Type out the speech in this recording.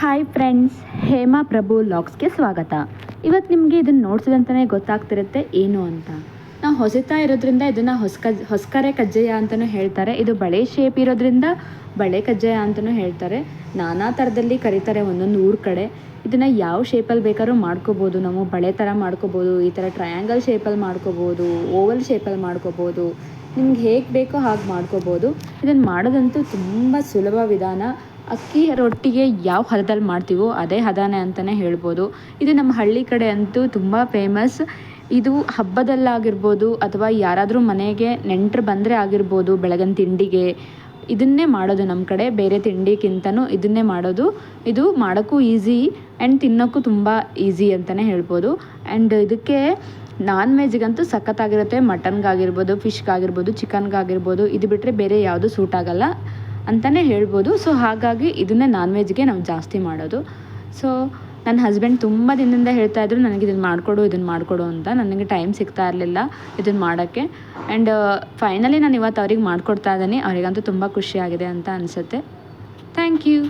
Hi friends Hema Prabhu ಲಾಗ್ಸ್ಗೆ ಸ್ವಾಗತ. ಇವತ್ತು ನಿಮಗೆ ಇದನ್ನು ನೋಡ್ಸಿದಂತಲೇ ಗೊತ್ತಾಗ್ತಿರುತ್ತೆ ಏನು ಅಂತ. ನಾವು ಹೊಸತಾ ಇರೋದ್ರಿಂದ ಇದನ್ನು ಹೊಸ್ಕ, ಹೊಸ್ಕರೆ ಕಜ್ಜಾಯ ಅಂತಲೂ ಹೇಳ್ತಾರೆ. ಇದು ಬಳೆ ಶೇಪ್ ಇರೋದ್ರಿಂದ ಬಳೆ ಕಜ್ಜಾಯ ಅಂತಲೂ ಹೇಳ್ತಾರೆ. ನಾನಾ ಥರದಲ್ಲಿ ಕರೀತಾರೆ ಒಂದೊಂದು ಊರ ಕಡೆ. ಇದನ್ನು ಯಾವ ಶೇಪಲ್ಲಿ ಬೇಕಾದ್ರೂ ಮಾಡ್ಕೋಬೋದು. ನಾವು ಬಳೆ ಥರ ಮಾಡ್ಕೋಬೋದು, ಈ ಥರ ಟ್ರಯಾಂಗಲ್ ಶೇಪಲ್ಲಿ ಮಾಡ್ಕೋಬೋದು ಓವಲ್ ಶೇಪಲ್ಲಿ ಮಾಡ್ಕೋಬೋದು, ನಿಮ್ಗೆ ಹೇಗೆ ಬೇಕೋ ಹಾಗೆ ಮಾಡ್ಕೋಬೋದು. ಇದನ್ನು ಮಾಡೋದಂತೂ ತುಂಬ ಸುಲಭ ವಿಧಾನ. ಅಕ್ಕಿ ರೊಟ್ಟಿಗೆ ಯಾವ ಹದದಲ್ಲಿ ಮಾಡ್ತೀವೋ ಅದೇ ಹದನೇ ಅಂತಲೇ ಹೇಳ್ಬೋದು. ಇದು ನಮ್ಮ ಹಳ್ಳಿ ಕಡೆ ಅಂತೂ ತುಂಬ ಫೇಮಸ್ ಇದು ಹಬ್ಬದಲ್ಲಾಗಿರ್ಬೋದು ಅಥವಾ ಯಾರಾದರೂ ಮನೆಗೆ ನೆಂಟರು ಬಂದರೆ ಆಗಿರ್ಬೋದು ಬೆಳಗಿನ ತಿಂಡಿಗೆ, ಇದನ್ನೇ ಮಾಡೋದು ನಮ್ಮ ಕಡೆ. ಬೇರೆ ತಿಂಡಿಗಿಂತನೂ ಇದನ್ನೇ ಮಾಡೋದು. ಇದು ಮಾಡೋಕ್ಕೂ ಈಸಿ ಆ್ಯಂಡ್ ತಿನ್ನೋಕ್ಕೂ ತುಂಬ ಈಸಿ ಅಂತಲೇ ಹೇಳ್ಬೋದು. ಆ್ಯಂಡ್ ಇದಕ್ಕೆ ನಾನ್ ವೆಜ್ಗಂತೂ ಸಖತ್ತಾಗಿರುತ್ತೆ. ಮಟನ್ಗಾಗಿರ್ಬೋದು ಫಿಶ್ಗಾಗಿರ್ಬೋದು ಚಿಕನ್ಗಾಗಿರ್ಬೋದು ಇದು ಬಿಟ್ಟರೆ ಬೇರೆ ಯಾವುದು ಸೂಟ್ ಆಗಲ್ಲ. ಅಂತಲೇ ಹೇಳ್ಬೋದು. ಸೊ ಹಾಗಾಗಿ ಇದನ್ನೇ ನಾನ್ ವೆಜ್ಗೆ ನಾವು ಜಾಸ್ತಿ ಮಾಡೋದು. ಸೊ ನನ್ನ ಹಸ್ಬೆಂಡ್ ತುಂಬ ದಿನದಿಂದ ಹೇಳ್ತಾ ಇದ್ರು, ನನಗೆ ಇದನ್ನು ಮಾಡಿಕೊಡು ಇದನ್ನು ಮಾಡಿಕೊಡು ಅಂತ. ನನಗೆ ಟೈಮ್ ಸಿಗ್ತಾ ಇರಲಿಲ್ಲ ಇದನ್ನು ಮಾಡೋಕ್ಕೆ. ಆ್ಯಂಡ್ ಫೈನಲಿ ನಾನು ಇವತ್ತು ಅವ್ರಿಗೆ ಮಾಡಿಕೊಡ್ತಾ ಇದ್ದೀನಿ. ಅವರಿಗಂತೂ ತುಂಬ ಖುಷಿಯಾಗಿದೆ ಅಂತ ಅನಿಸುತ್ತೆ. Thank you